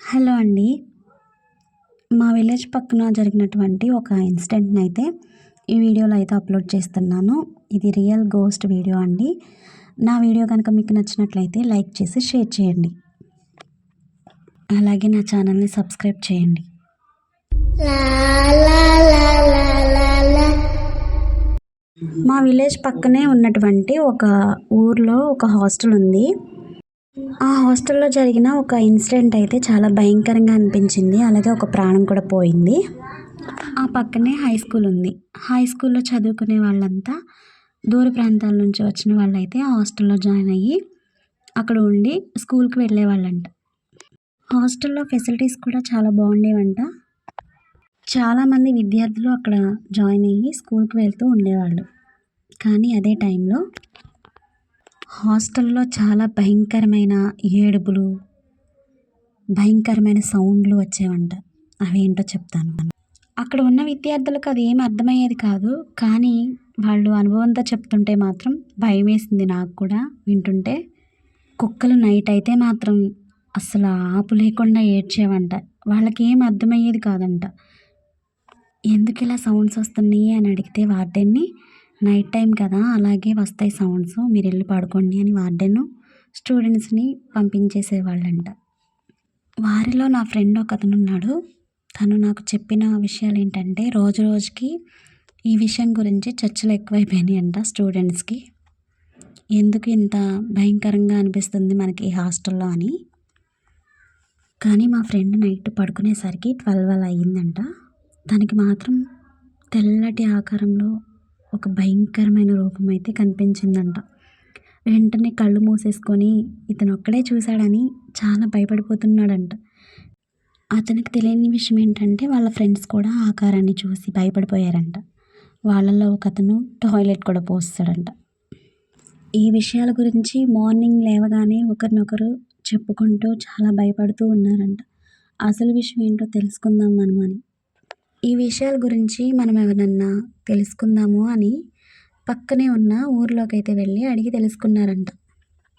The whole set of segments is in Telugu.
హలో అండి. మా విలేజ్ పక్కన జరిగినటువంటి ఒక ఇన్సిడెంట్ని అయితే ఈ వీడియోలో అయితే అప్లోడ్ చేస్తున్నాను. ఇది రియల్ గోస్ట్ వీడియో అండి. నా వీడియో కనుక మీకు నచ్చినట్లయితే లైక్ చేసి షేర్ చేయండి. అలాగే నా ఛానల్ని సబ్స్క్రైబ్ చేయండి. మా విలేజ్ పక్కనే ఉన్నటువంటి ఒక ఊర్లో ఒక హాస్టల్ ఉంది. ఆ హాస్టల్లో జరిగిన ఒక ఇన్సిడెంట్ అయితే చాలా భయంకరంగా అనిపించింది. అలాగే ఒక ప్రాణం కూడా పోయింది. ఆ పక్కనే హై స్కూల్ ఉంది. హై స్కూల్లో చదువుకునే వాళ్ళంతా దూర ప్రాంతాల నుంచి వచ్చిన వాళ్ళైతే ఆ హాస్టల్లో జాయిన్ అయ్యి అక్కడ ఉండి స్కూల్కి వెళ్ళేవాళ్ళంట హాస్టల్లో ఫెసిలిటీస్ కూడా చాలా బాగుండేవంట. చాలామంది విద్యార్థులు అక్కడ జాయిన్ అయ్యి స్కూల్కి వెళ్తూ ఉండేవాళ్ళు. కానీ అదే టైంలో హాస్టల్లో చాలా భయంకరమైన ఏడుపులు భయంకరమైన సౌండ్లు వచ్చేవంట. అవేంటో చెప్తాను. అక్కడ ఉన్న విద్యార్థులకు అది ఏమి అర్థమయ్యేది కాదు. కానీ వాళ్ళు అనుభవంతో చెప్తుంటే మాత్రం భయం వేసింది నాకు కూడా. వింటుంటే కుక్కలు నైట్ అయితే మాత్రం అసలు ఆపు లేకుండా ఏడ్చేవంట. వాళ్ళకి ఏం అర్థమయ్యేది కాదంట. ఎందుకు ఇలా సౌండ్స్ వస్తున్నాయి అని అడిగితే వార్డెన్ని నైట్ టైం కదా అలాగే వస్తాయి సౌండ్స్. మీరు వెళ్ళి పడుకోండి అని వార్డెన్ స్టూడెంట్స్ని పంపించేసేవాళ్ళంట. వారిలో నా ఫ్రెండ్ ఒక అతను ఉన్నాడు తను నాకు చెప్పిన విషయాలు ఏంటంటే రోజు రోజుకి ఈ విషయం గురించి చర్చలు ఎక్కువైపోయినాయి అంట స్టూడెంట్స్కి. ఎందుకు ఇంత భయంకరంగా అనిపిస్తుంది మనకి ఈ హాస్టల్లో అని. కానీ మా ఫ్రెండ్ నైట్ పడుకునేసరికి ట్వెల్వ్ అలా అయ్యిందంట. తనకి మాత్రం తెల్లటి ఆకారంలో ఒక భయంకరమైన రూపం అయితే కనిపించిందంట. వెంటనే కళ్ళు మూసేసుకొని ఇతను ఒక్కడే చూశాడని చాలా భయపడిపోతున్నాడంట. అతనికి తెలియని విషయం ఏంటంటే వాళ్ళ ఫ్రెండ్స్ కూడా ఆకారాన్ని చూసి భయపడిపోయారంట. వాళ్ళల్లో ఒక అతను టాయిలెట్ కూడా పోస్తాడంట. ఈ విషయాల గురించి మార్నింగ్ లేవగానే ఒకరినొకరు చెప్పుకుంటూ చాలా భయపడుతూ ఉన్నారంట. అసలు విషయం ఏంటో తెలుసుకుందాం మనం అని ఈ విషయాల గురించి మనం ఎవరన్నా తెలుసుకుందాము అని పక్కనే ఉన్న ఊర్లోకి అయితే వెళ్ళి అడిగి తెలుసుకున్నారంట.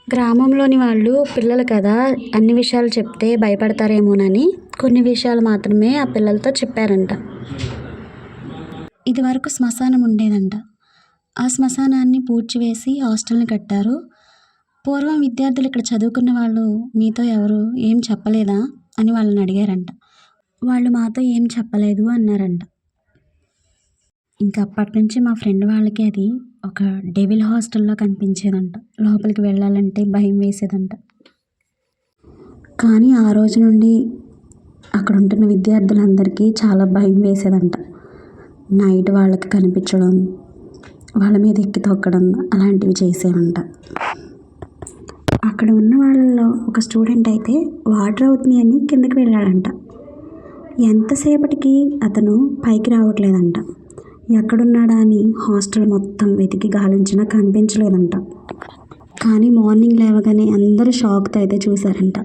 గ్రామంలోని వాళ్ళు పిల్లలు కదా అన్ని విషయాలు చెప్తే భయపడతారేమోనని కొన్ని విషయాలు మాత్రమే ఆ పిల్లలతో చెప్పారంట. ఇదివరకు శ్మశానం ఉండేదంట. ఆ శ్మశానాన్ని పూడ్చివేసి హాస్టల్ని కట్టారు. పూర్వం విద్యార్థులు ఇక్కడ చదువుకున్న వాళ్ళు మీతో ఎవరు ఏం చెప్పలేదా? అని వాళ్ళని అడిగారంట. వాళ్ళు మాతో ఏం చెప్పలేదు అన్నారంట. ఇంకా అప్పటి నుంచి మా ఫ్రెండ్ వాళ్ళకి అది ఒక డెవిల్ హాస్టల్లో కనిపించేదంట. లోపలికి వెళ్ళాలంటే భయం వేసేదంట. కానీ ఆ రోజు నుండి అక్కడ ఉంటున్న విద్యార్థులందరికీ చాలా భయం వేసేదంట. నైట్ వాళ్ళకి కనిపించడం వాళ్ళ మీద ఎక్కి తొక్కడం అలాంటివి చేసేవంట. అక్కడ ఉన్న వాళ్ళలో ఒక స్టూడెంట్ అయితే వాటర్ అవుతుంది అని కిందకి వెళ్ళాడంట. ఎంతసేపటికి అతను పైకి రావట్లేదంట. ఎక్కడున్నాడా అని హాస్టల్ మొత్తం వెతికి గాలించినా కనిపించలేదంట. కానీ మార్నింగ్ లేవగానే అందరూ షాక్తో అయితే చూశారంట.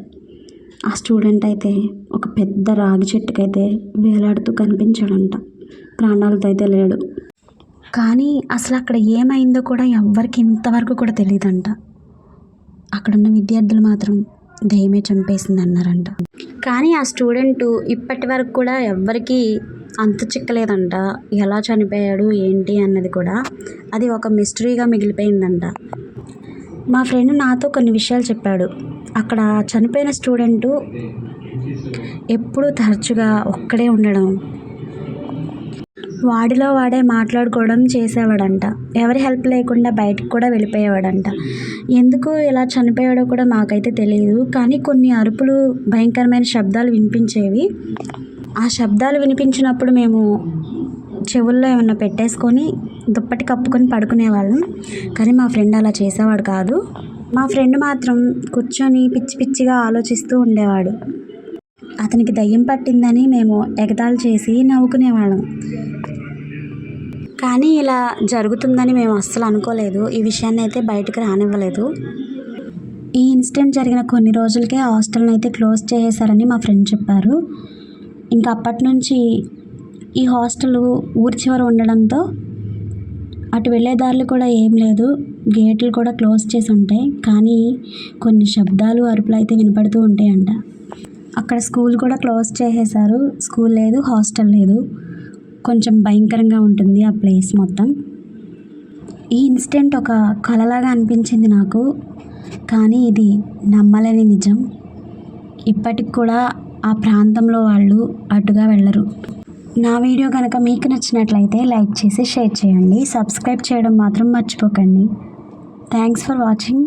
ఆ స్టూడెంట్ అయితే ఒక పెద్ద రాగి చెట్టుకైతే వేలాడుతూ కనిపించాడంట. ప్రాణాలతో అయితే లేడు. కానీ అసలు అక్కడ ఏమైందో కూడా ఎవ్వరికి ఇంతవరకు కూడా తెలియదంట అక్కడున్న విద్యార్థులు మాత్రం దయ్యమే చంపేసింది అన్నారంట కానీ ఆ స్టూడెంట్ ఇప్పటి వరకు కూడా ఎవ్వరికీ అంత చిక్కలేదంట. ఎలా చనిపోయాడు ఏంటి అన్నది కూడా అది ఒక మిస్టరీగా మిగిలిపోయిందంట. మా ఫ్రెండ్ నాతో కొన్ని విషయాలు చెప్పాడు. అక్కడ చనిపోయిన స్టూడెంటు ఎప్పుడూ తరచుగా ఒక్కడే ఉండడం వాడిలో వాడే మాట్లాడుకోవడం చేసేవాడంట. ఎవరి హెల్ప్ లేకుండా బయటకు కూడా వెళ్ళిపోయేవాడంట. ఎందుకు ఇలా చనిపోయాడో కూడా మాకైతే తెలియదు కానీ కొన్ని అరుపులు భయంకరమైన శబ్దాలు వినిపించేవి. ఆ శబ్దాలు వినిపించినప్పుడు మేము చెవుల్లో ఏమన్నా పెట్టేసుకొని దుప్పటి కప్పుకొని పడుకునేవాళ్ళం. కానీ మా ఫ్రెండ్ అలా చేసేవాడు కాదు. మా ఫ్రెండ్ మాత్రం కూర్చొని పిచ్చి పిచ్చిగా ఆలోచిస్తూ ఉండేవాడు. అతనికి దయ్యం పట్టిందని మేము ఎగతాళి చేసి నవ్వుకునేవాళ్ళం. కానీ ఇలా జరుగుతుందని మేము అస్సలు అనుకోలేదు. ఈ విషయాన్ని అయితే బయటకు రానివ్వలేదు. ఈ ఇన్సిడెంట్ జరిగిన కొన్ని రోజులకే హాస్టల్ని అయితే క్లోజ్ చేసేశారని మా ఫ్రెండ్ చెప్పారు. ఇంకా అప్పటి నుంచి ఈ హాస్టల్ ఊరి చివర ఉండడంతో అటు వెళ్ళే దారులు కూడా ఏం లేదు. గేట్లు కూడా క్లోజ్ చేసి ఉంటాయి. కానీ కొన్ని శబ్దాలు అరుపులు అయితే వినపడుతూ ఉంటాయంట. అక్కడ స్కూల్ కూడా క్లోజ్ చేసేసారు స్కూల్ లేదు హాస్టల్ లేదు. కొంచెం భయంకరంగా ఉంటుంది ఆ ప్లేస్ మొత్తం. ఈ ఇన్సిడెంట్ ఒక కలలాగా అనిపించింది నాకు కానీ ఇది నమ్మలేని నిజం. ఇప్పటికి కూడా ఆ ప్రాంతంలో వాళ్ళు అటుగా వెళ్ళరు. నా వీడియో కనుక మీకు నచ్చినట్లయితే లైక్ చేసి షేర్ చేయండి. సబ్స్క్రైబ్ చేయడం మాత్రం మర్చిపోకండి. Thanks for watching.